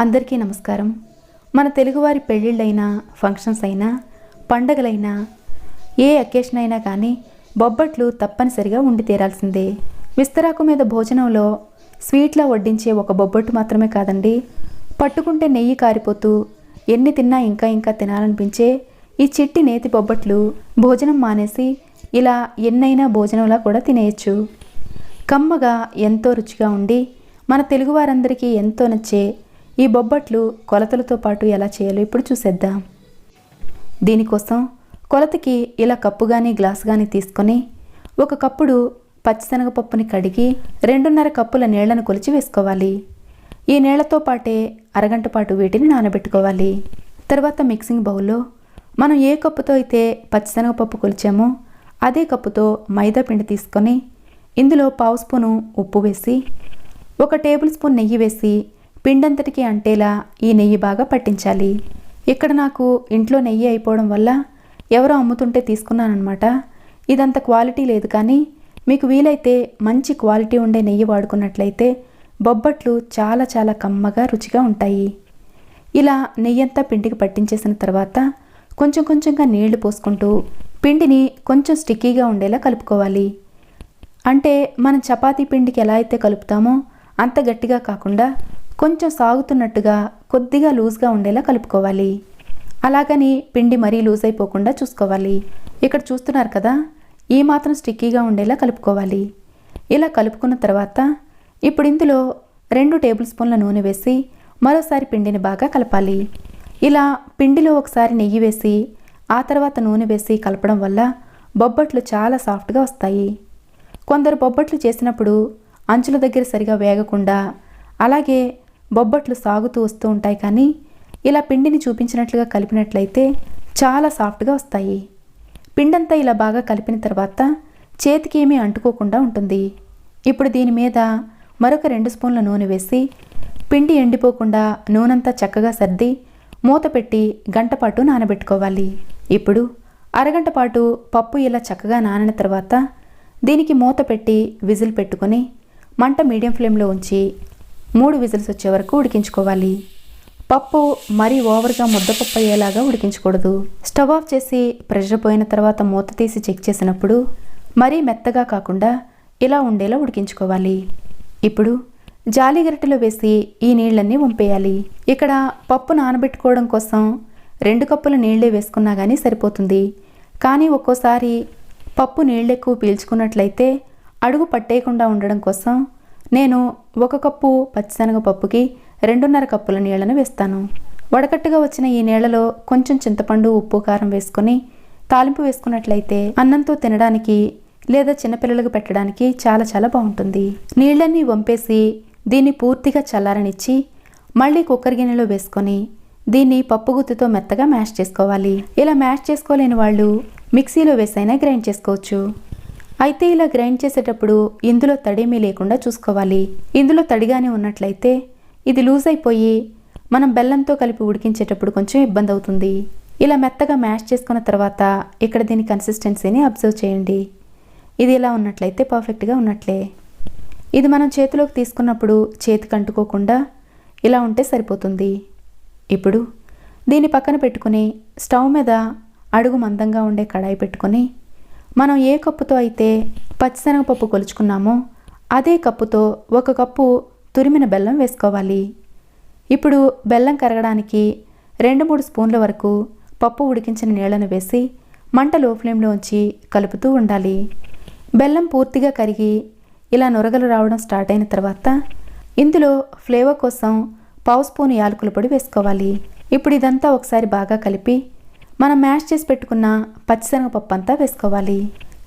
అందరికీ నమస్కారం. మన తెలుగువారి పెళ్ళిళ్ళైనా ఫంక్షన్స్ అయినా పండగలైనా ఏ అకేషన్ అయినా కానీ బొబ్బట్లు తప్పనిసరిగా ఉండి తీరాల్సిందే. విస్తరాకు మీద భోజనంలో స్వీట్లా వడ్డించే ఒక బొబ్బట్టు మాత్రమే కాదండి. పట్టుకుంటే నెయ్యి కారిపోతూ ఎన్ని తిన్నా ఇంకా ఇంకా తినాలనిపించే ఈ చిట్టి నేతి బొబ్బట్లు భోజనం మానేసి ఇలా ఎన్నైనా భోజనంలా కూడా తినేయచ్చు. కమ్మగా ఎంతో రుచిగా ఉండి మన తెలుగువారందరికీ ఎంతో నచ్చే ఈ బొబ్బట్లు కొలతలతో పాటు ఎలా చేయాలో ఇప్పుడు చూసేద్దాం. దీనికోసం కొలతకి ఇలా కప్పు కానీ గ్లాస్ కానీ తీసుకొని ఒక కప్పుడు పచ్చిశనగపప్పుని కడిగి రెండున్నర కప్పుల నీళ్ళను కొలిచి వేసుకోవాలి. ఈ నీళ్ళతో పాటే అరగంట పాటు వీటిని నానబెట్టుకోవాలి. తర్వాత మిక్సింగ్ బౌల్లో మనం ఏ కప్పుతో అయితే పచ్చిశనగపప్పు కొలిచామో అదే కప్పుతో మైదా పిండి తీసుకొని ఇందులో పావు స్పూను ఉప్పు వేసి ఒక టేబుల్ స్పూన్ నెయ్యి వేసి పిండంతటికి అంటేలా ఈ నెయ్యి బాగా పట్టించాలి. ఇక్కడ నాకు ఇంట్లో నెయ్యి అయిపోవడం వల్ల ఎవరో అమ్ముతుంటే తీసుకున్నానమాట ఇదంత క్వాలిటీ లేదు కానీ మీకు వీలైతే మంచి క్వాలిటీ ఉండే నెయ్యి వాడుకున్నట్లయితే బొబ్బట్లు చాలా చాలా కమ్మగా రుచిగా ఉంటాయి. ఇలా నెయ్యంతా పిండికి పట్టించేసిన తర్వాత కొంచెం కొంచెంగా నీళ్ళు పోసుకుంటూ పిండిని కొంచెం స్టిక్కీగా ఉండేలా కలుపుకోవాలి. అంటే మనం చపాతీ పిండికి ఎలా అయితే కలుపుతామో అంత గట్టిగా కాకుండా కొంచెం సాగుతున్నట్టుగా కొద్దిగా లూజ్గా ఉండేలా కలుపుకోవాలి. అలాగని పిండి మరీ లూజ్ అయిపోకుండా చూసుకోవాలి. ఇక్కడ చూస్తున్నారు కదా ఈ మాత్రం స్టిక్కీగా ఉండేలా కలుపుకోవాలి. ఇలా కలుపుకున్న తర్వాత ఇప్పుడు ఇందులో రెండు టేబుల్ స్పూన్ల నూనె వేసి మరోసారి పిండిని బాగా కలపాలి. ఇలా పిండిలో ఒకసారి నెయ్యి వేసి ఆ తర్వాత నూనె వేసి కలపడం వల్ల బొబ్బట్లు చాలా సాఫ్ట్గా వస్తాయి. కొందరు బొబ్బట్లు చేసినప్పుడు అంచుల దగ్గర సరిగా వేగకుండా అలాగే బొబ్బట్లు సాగుతూ వస్తూ ఉంటాయి కానీ ఇలా పిండిని చూపించినట్లుగా కలిపినట్లయితే చాలా సాఫ్ట్గా వస్తాయి. పిండంతా ఇలా బాగా కలిపిన తర్వాత చేతికి ఏమీ అంటుకోకుండా ఉంటుంది. ఇప్పుడు దీని మీద మరొక రెండు స్పూన్ల నూనె వేసి పిండి ఎండిపోకుండా నూనెంతా చక్కగా సర్ది మూత పెట్టి గంట పాటు నానబెట్టుకోవాలి. ఇప్పుడు అరగంట పాటు పప్పు ఇలా చక్కగా నానిన తర్వాత దీనికి మూత పెట్టి విజిల్ పెట్టుకొని మంట మీడియం ఫ్లేమ్లో ఉంచి మూడు విజిల్స్ వచ్చే వరకు ఉడికించుకోవాలి. పప్పు మరీ ఓవర్గా ముద్దపప్పు అయ్యేలాగా ఉడికించకూడదు. స్టవ్ ఆఫ్ చేసి ప్రెషర్ పోయిన తర్వాత మూత తీసి చెక్ చేసినప్పుడు మరీ మెత్తగా కాకుండా ఇలా ఉండేలా ఉడికించుకోవాలి. ఇప్పుడు జాలి గరిటెలో వేసి ఈ నీళ్ళన్నీ వంపేయాలి. ఇక్కడ పప్పు నానబెట్టుకోవడం కోసం రెండు కప్పుల నీళ్ళే వేసుకున్నా కానీ సరిపోతుంది. కానీ ఒక్కోసారి పప్పు నీళ్ళెక్కువ పీల్చుకున్నట్లయితే అడుగు పట్టేయకుండా ఉండడం కోసం నేను ఒక కప్పు పచ్చిశనగ పప్పుకి రెండున్నర కప్పుల నీళ్ళను వేస్తాను. వడకట్టుగా వచ్చిన ఈ నీళ్ళలో కొంచెం చింతపండు ఉప్పు కారం వేసుకొని తాలింపు వేసుకున్నట్లయితే అన్నంతో తినడానికి లేదా చిన్నపిల్లలకు పెట్టడానికి చాలా చాలా బాగుంటుంది. నీళ్ళన్నీ వంపేసి దీన్ని పూర్తిగా చల్లారనిచ్చి మళ్ళీ కుక్కర్ గిన్నెలో వేసుకొని దీన్ని పప్పు గుత్తితో మెత్తగా మ్యాష్ చేసుకోవాలి. ఇలా మ్యాష్ చేసుకోలేని వాళ్ళు మిక్సీలో వేసైనా గ్రైండ్ చేసుకోవచ్చు. అయితే ఇలా గ్రైండ్ చేసేటప్పుడు ఇందులో తడేమీ లేకుండా చూసుకోవాలి. ఇందులో తడిగానే ఉన్నట్లయితే ఇది లూజ్ అయిపోయి మనం బెల్లంతో కలిపి ఉడికించేటప్పుడు కొంచెం ఇబ్బంది అవుతుంది. ఇలా మెత్తగా మ్యాష్ చేసుకున్న తర్వాత ఇక్కడ దీని కన్సిస్టెన్సీని అబ్జర్వ్ చేయండి. ఇది ఇలా ఉన్నట్లయితే పర్ఫెక్ట్గా ఉన్నట్లే. ఇది మనం చేతిలోకి తీసుకున్నప్పుడు చేతికి అంటుకోకుండా ఇలా ఉంటే సరిపోతుంది. ఇప్పుడు దీన్ని పక్కన పెట్టుకుని స్టవ్ మీద అడుగు మందంగా ఉండే కడాయి పెట్టుకొని మనం ఏ కప్పుతో అయితే పచ్చిశనగపప్పు కొలుచుకున్నామో అదే కప్పుతో ఒక కప్పు తురిమిన బెల్లం వేసుకోవాలి. ఇప్పుడు బెల్లం కరగడానికి రెండు మూడు స్పూన్ల వరకు పప్పు ఉడికించిన నీళ్ళను వేసి మంట లో ఫ్లేమ్లో ఉంచి కలుపుతూ ఉండాలి. బెల్లం పూర్తిగా కరిగి ఇలా నొరగలు రావడం స్టార్ట్ అయిన తర్వాత ఇందులో ఫ్లేవర్ కోసం పావు స్పూన్ యాలకుల పొడి వేసుకోవాలి. ఇప్పుడు ఇదంతా ఒకసారి బాగా కలిపి మనం మ్యాష్ చేసి పెట్టుకున్న పచ్చిశనగపప్పు అంతా వేసుకోవాలి.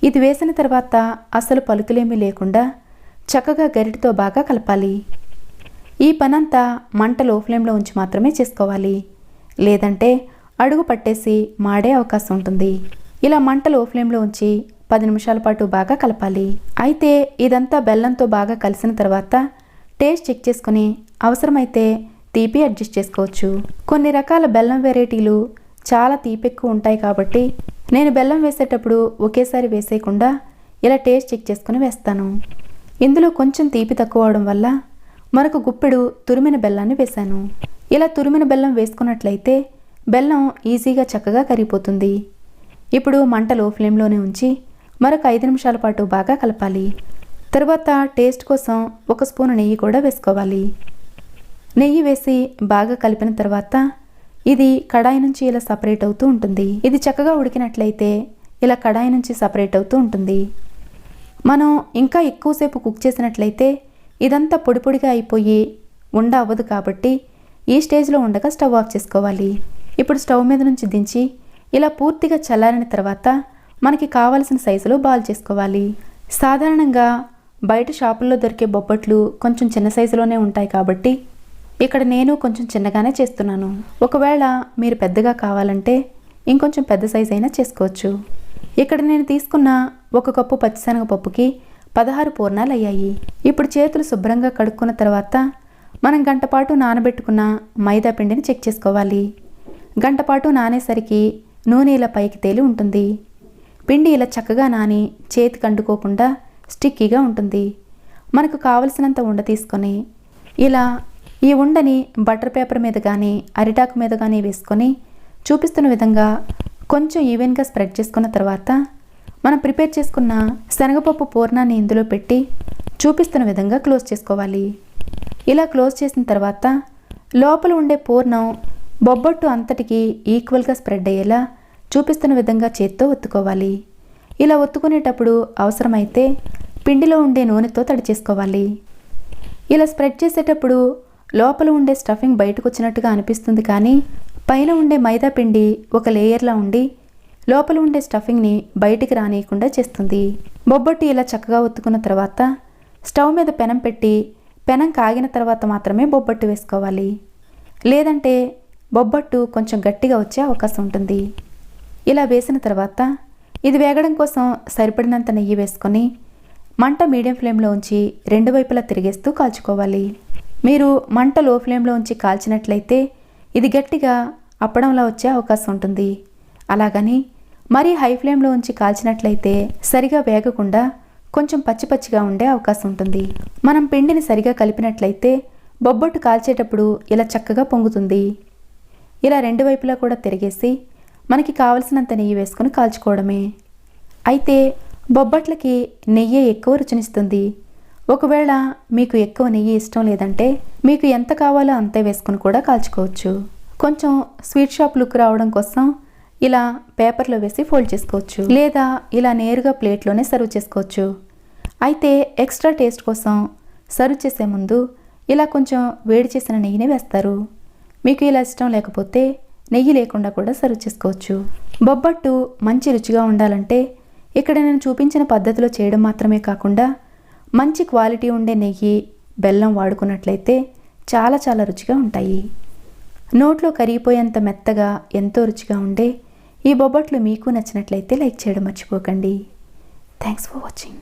ఇది వేసిన తర్వాత అసలు పలుకులేమీ లేకుండా చక్కగా గరిటితో బాగా కలపాలి. ఈ పనంతా మంట లో ఫ్లేమ్లో ఉంచి మాత్రమే చేసుకోవాలి. లేదంటే అడుగు పట్టేసి మాడే అవకాశం ఉంటుంది. ఇలా మంట లో ఫ్లేమ్లో ఉంచి పది నిమిషాల పాటు బాగా కలపాలి. అయితే ఇదంతా బెల్లంతో బాగా కలిసిన తర్వాత టేస్ట్ చెక్ చేసుకుని అవసరమైతే తీపి అడ్జస్ట్ చేసుకోవచ్చు. కొన్ని రకాల బెల్లం వెరైటీలు చాలా తీపెక్కువ ఉంటాయి కాబట్టి నేను బెల్లం వేసేటప్పుడు ఒకేసారి వేసేయకుండా ఇలా టేస్ట్ చెక్ చేసుకుని వేస్తాను. ఇందులో కొంచెం తీపి తక్కువ అవడం వల్ల మరొక గుప్పెడు తురిమిన బెల్లాన్ని వేశాను. ఇలా తురిమిన బెల్లం వేసుకున్నట్లయితే బెల్లం ఈజీగా చక్కగా కరిగిపోతుంది. ఇప్పుడు మంట లో ఫ్లేమ్లోనే ఉంచి మరొక ఐదు నిమిషాల పాటు బాగా కలపాలి. తర్వాత టేస్ట్ కోసం ఒక స్పూన్ నెయ్యి కూడా వేసుకోవాలి. నెయ్యి వేసి బాగా కలిపిన తర్వాత ఇది కడాయి నుంచి ఇలా సపరేట్ అవుతూ ఉంటుంది. ఇది చక్కగా ఉడికినట్లయితే ఇలా కడాయి నుంచి సపరేట్ అవుతూ ఉంటుంది. మనం ఇంకా ఎక్కువసేపు కుక్ చేసినట్లయితే ఇదంతా పొడి పొడిగా అయిపోయి ఉండ అవ్వదు కాబట్టి ఈ స్టేజ్లో ఉండగా స్టవ్ ఆఫ్ చేసుకోవాలి. ఇప్పుడు స్టవ్ మీద నుంచి దించి ఇలా పూర్తిగా చల్లారిన తర్వాత మనకి కావలసిన సైజులో బాల్ చేసుకోవాలి. సాధారణంగా బయట షాపుల్లో దొరికే బొబ్బట్లు కొంచెం చిన్న సైజులోనే ఉంటాయి కాబట్టి ఇక్కడ నేను కొంచెం చిన్నగానే చేస్తున్నాను. ఒకవేళ మీరు పెద్దగా కావాలంటే ఇంకొంచెం పెద్ద సైజ్ అయినా చేసుకోవచ్చు. ఇక్కడ నేను తీసుకున్న ఒక కప్పు పచ్చిశనగపప్పుకి పదహారు పూర్ణాలు అయ్యాయి. ఇప్పుడు చేతులు శుభ్రంగా కడుక్కున్న తర్వాత మనం గంటపాటు నానబెట్టుకున్న మైదా పిండిని చెక్ చేసుకోవాలి. గంటపాటు నానేసరికి నూనె ఇలా పైకి తేలి ఉంటుంది. పిండి ఇలా చక్కగా నాని చేతికి అంటుకోకుండా స్టిక్కీగా ఉంటుంది. మనకు కావలసినంత ఉండ తీసుకొని ఇలా ఈ ఉండని బటర్ పేపర్ మీద కానీ అరిటాకు మీద కానీ వేసుకొని చూపిస్తున్న విధంగా కొంచెం ఈవెన్గా స్ప్రెడ్ చేసుకున్న తర్వాత మనం ప్రిపేర్ చేసుకున్న శనగపప్పు పూర్ణాన్ని ఇందులో పెట్టి చూపిస్తున్న విధంగా క్లోజ్ చేసుకోవాలి. ఇలా క్లోజ్ చేసిన తర్వాత లోపల ఉండే పూర్ణం బొబ్బట్టు అంతటికి ఈక్వల్గా స్ప్రెడ్ అయ్యేలా చూపిస్తున్న విధంగా చేత్తో ఒత్తుకోవాలి. ఇలా ఒత్తుకునేటప్పుడు అవసరమైతే పిండిలో ఉండే నూనెతో తడి చేసుకోవాలి. ఇలా స్ప్రెడ్ చేసేటప్పుడు లోపల ఉండే స్టఫింగ్ బయటకు వచ్చినట్టుగా అనిపిస్తుంది కానీ పైన ఉండే మైదా పిండి ఒక లేయర్లా ఉండి లోపల ఉండే స్టఫింగ్ని బయటికి రానియకుండా చేస్తుంది. బొబ్బట్టు ఇలా చక్కగా ఒత్తుకున్న తర్వాత స్టవ్ మీద పెనం పెట్టి పెనం కాగిన తర్వాత మాత్రమే బొబ్బట్టు వేసుకోవాలి. లేదంటే బొబ్బట్టు కొంచెం గట్టిగా వచ్చే అవకాశం ఉంటుంది. ఇలా వేసిన తర్వాత ఇది వేగడం కోసం సరిపడినంత నెయ్యి వేసుకొని మంట మీడియం ఫ్లేమ్లో ఉంచి రెండు వైపులా తిరిగేస్తూ కాల్చుకోవాలి. మీరు మంట లో ఫ్లేమ్లో ఉంచి కాల్చినట్లయితే ఇది గట్టిగా అప్పడంలా వచ్చే అవకాశం ఉంటుంది. అలాగని మరీ హై ఫ్లేమ్లో ఉంచి కాల్చినట్లయితే సరిగా వేగకుండా కొంచెం పచ్చి పచ్చిగా ఉండే అవకాశం ఉంటుంది. మనం పిండిని సరిగా కలిపినట్లయితే బొబ్బట్టు కాల్చేటప్పుడు ఇలా చక్కగా పొంగుతుంది. ఇలా రెండు వైపులా కూడా తిరిగేసి మనకి కావలసినంత నెయ్యి వేసుకొని కాల్చుకోవడమే. అయితే బొబ్బట్లకి నెయ్యి ఎక్కువ రుచినిస్తుంది. ఒకవేళ మీకు ఎక్కువ నెయ్యి ఇష్టం లేదంటే మీకు ఎంత కావాలో అంతే వేసుకుని కూడా కాల్చుకోవచ్చు. కొంచెం స్వీట్ షాప్ లుక్ రావడం కోసం ఇలా పేపర్లో వేసి ఫోల్డ్ చేసుకోవచ్చు. లేదా ఇలా నేరుగా ప్లేట్లోనే సర్వ్ చేసుకోవచ్చు. అయితే ఎక్స్ట్రా టేస్ట్ కోసం సర్వ్ చేసే ముందు ఇలా కొంచెం వేడి చేసిన నెయ్యిని వేస్తారు. మీకు ఇలా ఇష్టం లేకపోతే నెయ్యి లేకుండా కూడా సర్వ్ చేసుకోవచ్చు. బొబ్బట్టు మంచి రుచిగా ఉండాలంటే ఇక్కడ నేను చూపించిన పద్ధతిలో చేయడం మాత్రమే కాకుండా మంచి క్వాలిటీ ఉండే నెయ్యి బెల్లం వాడుకున్నట్లయితే చాలా చాలా రుచిగా ఉంటాయి. నోట్లో కరిగిపోయేంత మెత్తగా ఎంతో రుచిగా ఉండే ఈ బొబ్బట్లు మీకు నచ్చినట్లయితే లైక్ చేయడం మర్చిపోకండి. Thanks for watching